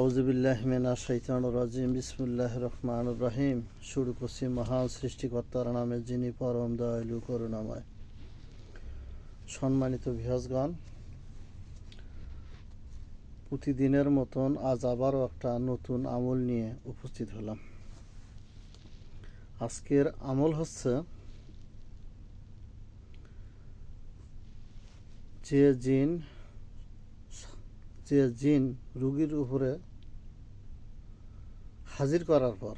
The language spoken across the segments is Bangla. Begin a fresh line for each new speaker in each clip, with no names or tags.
আউজুবিল্লাহমিনা শৈতান রাজিম। বিসমুল্লাহ রহমান রহিম। শুরু করছি মহান সৃষ্টিকর্তার নামে, যিনি পরম দয়ালু, করুণাময়। সম্মানিত ভিহসগণ প্রতিদিনের মতন আজ আবারও একটা নতুন আমল নিয়ে উপস্থিত হলাম। আজকের আমল হচ্ছে, যে জিন যে জিন রুগীর উপরে হাজির করার পর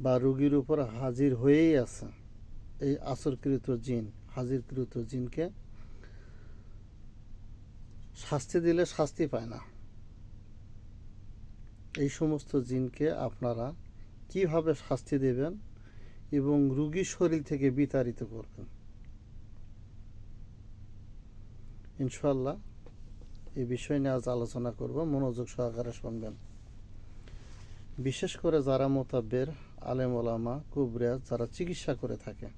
বা রুগীর উপর হাজির হয়েই আছে এই আসরকৃত জিন, হাজিরকৃত জিনকে শাস্তি দিলে শাস্তি পায় না। এই সমস্ত জিনকে আপনারা কীভাবে শাস্তি দেবেন এবং রুগীর শরীর থেকে বিতাড়িত করবেন? ইনশাল্লাহ এই বিষয় নিয়ে আজ আলোচনা করব, মনোযোগ সহকারে শুনবেন। বিশেষ করে যারা মোতাব্বের, আলেম ওলামা কুবরিয়া যারা চিকিৎসা করে থাকে,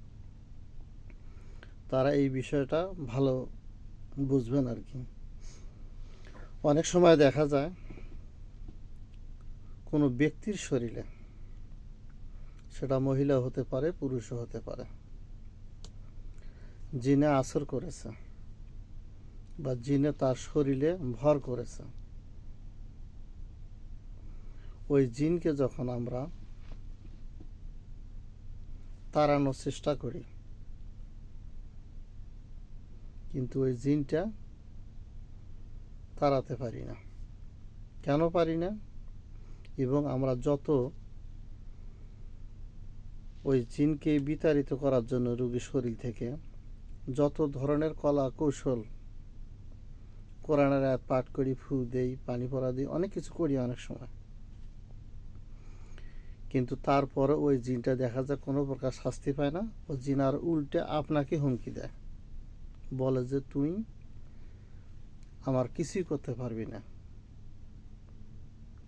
তারা এই বিষয়টা ভালো বুঝবেন আর কি। অনেক সময় দেখা যায়, কোনো ব্যক্তির শরীরে সেটা মহিলা হতে পারে, পুরুষও হতে পারে জিনে আসর করেছে। বা জিনে তার শরীরে ভর করেছে। ওই জিনকে যখন আমরা তাড়ানোর চেষ্টা করি, কিন্তু ওই জিনটা তাড়াতে পারি না। কেন পারি না? এবং আমরা যত ওই জিনকে বিতাড়িত করার জন্য রোগীর শরীর থেকে, যত ধরনের কলা কৌশল কোরআনের আয়াত পাঠ করি, ফু দেই, পানি পড়া দিই, অনেক কিছু করি অনেক সময়। কিন্তু তারপরে ওই জিনটা দেখা যায় কোনো প্রকার শাস্তি পায় না, ও জিন আর উল্টে আপনাকে হুমকি দেয়। বলে যে, তুই আমার কিছুই করতে পারবি না।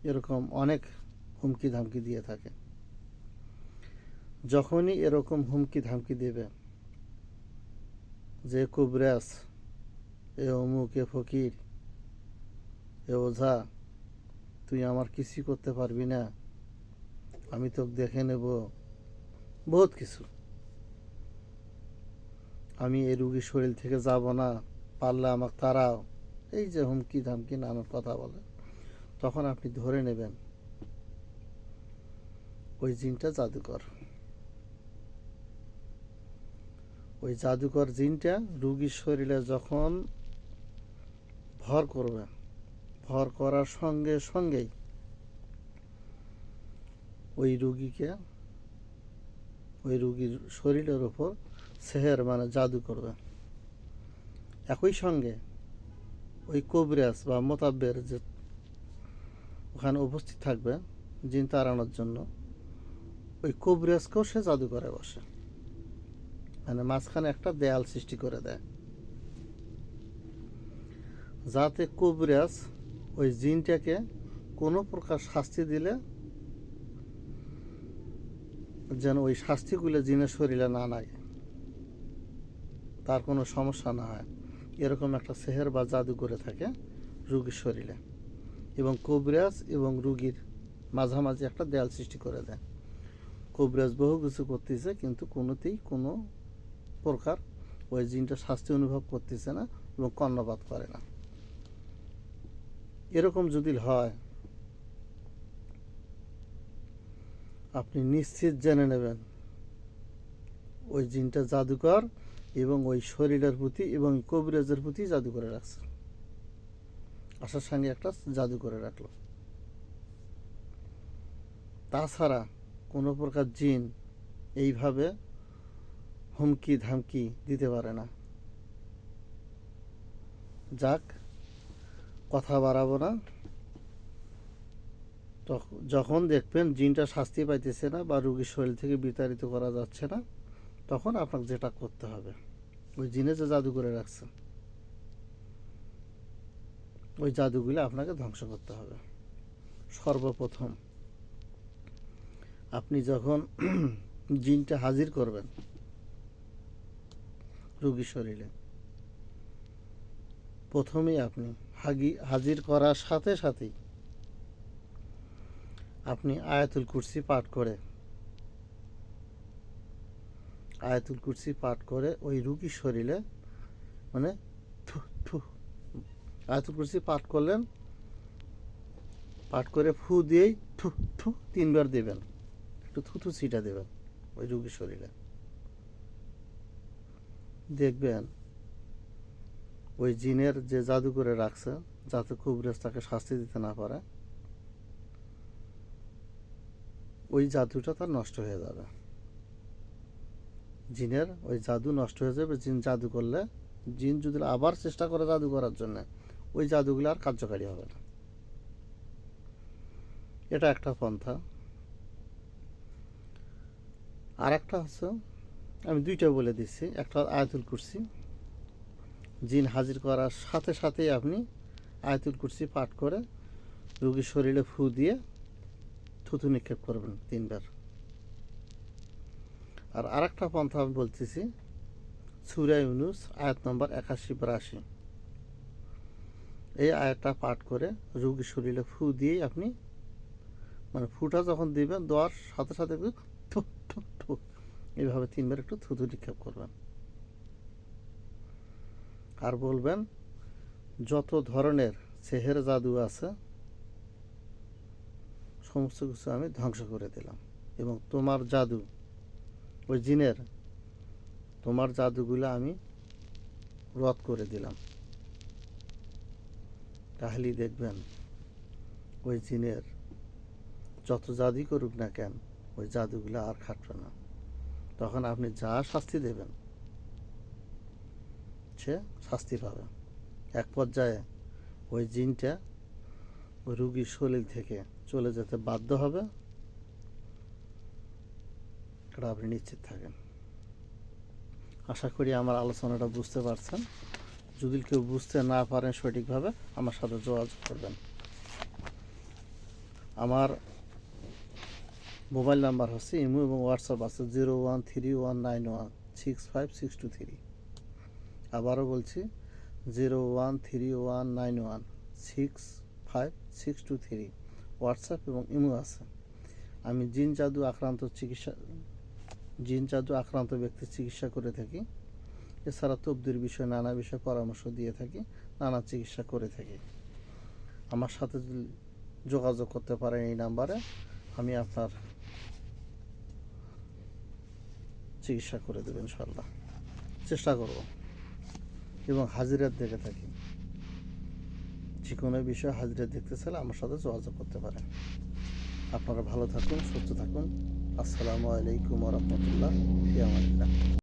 এরকম অনেক হুমকি ধামকি দিয়ে থাকে। যখনই এরকম হুমকি ধামকি দেবে, যে কুবরাস এ অমুক, এ ফকির, এ ওঝা, তুই আমার কিছুই করতে পারবি না। আমি তোকে দেখে নেব বহুত কিছু। আমি এই রুগীর শরীর থেকে যাব না, পারলে আমাকে তারাও এই যে হুমকি ধামকি নানান কথা বলে। তখন আপনি ধরে নেবেন, ওই জিনটা জাদুকর। ওই জাদুকর জিনটা রুগীর শরীরে যখন ভর করবে ভর করার সঙ্গে সঙ্গেই ওই রুগীকে, ওই রুগীর শরীরের ওপর সেহের মানে জাদু করবে একই সঙ্গে ওই কবিরাজ বা মোতাব্বের যে ওখানে উপস্থিত থাকবে, জিন তাড়ানোর জন্য, ওই কবিরাজকেও সে জাদু করে বসে। মানে মাঝখানে একটা দেয়াল সৃষ্টি করে দেয়। যাতে কবিরাজ ওই জিনটাকে কোনো প্রকার শাস্তি দিলে যেন ওই শাস্তিগুলো জিনের শরীরে না লাগে তার কোনো সমস্যা না হয়। এরকম একটা সেহের বা জাদু করে থাকে রুগীর শরীরে। এবং কবিরাজ এবং রুগীর মাঝামাঝি একটা দেয়াল সৃষ্টি করে দেয়। কবিরাজ বহু কিছু করতেছে, কিন্তু কোনোতেই কোনো প্রকার ওই জিনটা শাস্তি অনুভব করতেছে না এবং কর্ণপাত করে না। এরকম যদি হয়, আপনি নিশ্চিত জেনে নেবেন, ওই জিনটা জাদুকর এবং ওই শরীরের প্রতি এবং কবিরাজের প্রতি জাদু করে রাখছে। আসার সঙ্গে একটা জাদু করে রাখল। তাছাড়া কোনো প্রকার জিন এইভাবে হুমকি ধামকি দিতে পারে না। যাক কথা বাড়াবো না। যখন দেখবেন জিনটা শাস্তি পাইতেছে না বা রুগীর শরীর থেকে বিতাড়িত করা যাচ্ছে না, তখন আপনাকে যেটা করতে হবে, ওই জিনে যে জাদু করে রাখছে, ওই জাদুগুলো আপনাকে ধ্বংস করতে হবে। সর্বপ্রথম, আপনি যখন জিনটা হাজির করবেন রুগীর শরীরে প্রথমেই আপনি হাগি, হাজির করার সাথে সাথেই আপনি আয়াতুল কুরসি পাঠ করে, আয়াতুল কুরসি পাঠ করে ওই রুগীর শরীরে মানে থু থু, আয়াতুল কুরসি পাঠ করলেন, পাঠ করে ফু দিয়েই থু থু তিনবার দেবেন, একটু থুথু ছিটা দেবেন ওই রুগীর শরীরে। দেখবেন ওই জিনের যে জাদু করে রাখছে, যাতে কুবরেজ তাকে শাস্তি দিতে না পারে, ওই জাদুটা তার নষ্ট হয়ে যাবে। জিনের ওই জাদু নষ্ট হয়ে যাবে, জিন জাদু করলে, জিন যদি আবার চেষ্টা করে জাদু করার জন্য, ওই জাদুগুলো আর কার্যকারী হবে না। এটা একটা পন্থা। আর একটা হচ্ছে, আমি দুইটা বলে দিচ্ছি, একটা আয়াতুল কুরসি। জিন হাজির করার সাথে সাথেই আপনি আয়তুল কুরসি পাঠ করে রুগীর শরীরে ফু দিয়ে থুতু নিক্ষেপ করবেন তিনবার। আর আরেকটা পন্থা আমি বলতেছি, সুরা ইউনুস আয়াত নম্বর একাশি বিরাশি। এই আয়াতটা পাঠ করে রুগীর শরীরে ফু দিয়েই আপনি মানে ফুটা যখন দিবেন, দেওয়ার সাথে সাথে থু এইভাবে তিনবার একটু থুতু নিক্ষেপ করবেন। আর বলবেন, যত ধরনের সেহের জাদু আছে, সমস্ত কিছু আমি ধ্বংস করে দিলাম। এবং তোমার জাদু, ওই জিনের, তোমার জাদুগুলো আমি রদ করে দিলাম। তাহলেই দেখবেন, ওই জিনের যত জাদুই করুক না কেন, ওই জাদুগুলো আর খাটবে না। তখন আপনি যা শাস্তি দেবেন সে শাস্তি পাবে। এক পর্যায়ে ওই জিনটা রুগীর শরীর থেকে চলে যেতে বাধ্য হবে। এটা আপনি নিশ্চিত থাকেন। আশা করি আমার আলোচনাটা বুঝতে পারছেন। যদি কেউ বুঝতে না পারেন সঠিকভাবে আমার সাথে যোগাযোগ করবেন। আমার মোবাইল নাম্বার হচ্ছে ইমো এবং হোয়াটসঅ্যাপ আছে zero one three one nine one six five six two three. আবারও বলছি zero one three one nine one six five six two three WhatsApp এবং ইমো আছে। আমি জিন জাদু আক্রান্ত চিকিৎসা, জিন জাদু আক্রান্ত ব্যক্তির চিকিৎসা করে থাকি। এছাড়া তবদির বিষয়ে নানা বিষয়ে পরামর্শ দিয়ে থাকি, নানা চিকিৎসা করে থাকি। আমার সাথে যোগাযোগ করতে পারেন এই নাম্বারে, আমি আপনার চিকিৎসা করে দেবেন ইনশাল্লাহ চেষ্টা করব। এবং হাজিরাত দেখে থাকি। যে কোনো বিষয়ে হাজিরা দেখতে চাইলে আমার সাথে যোগাযোগ করতে পারেন। আপনারা ভালো থাকুন, সুস্থ থাকুন। আসসালামু আলাইকুম রহমতুল্লাহ।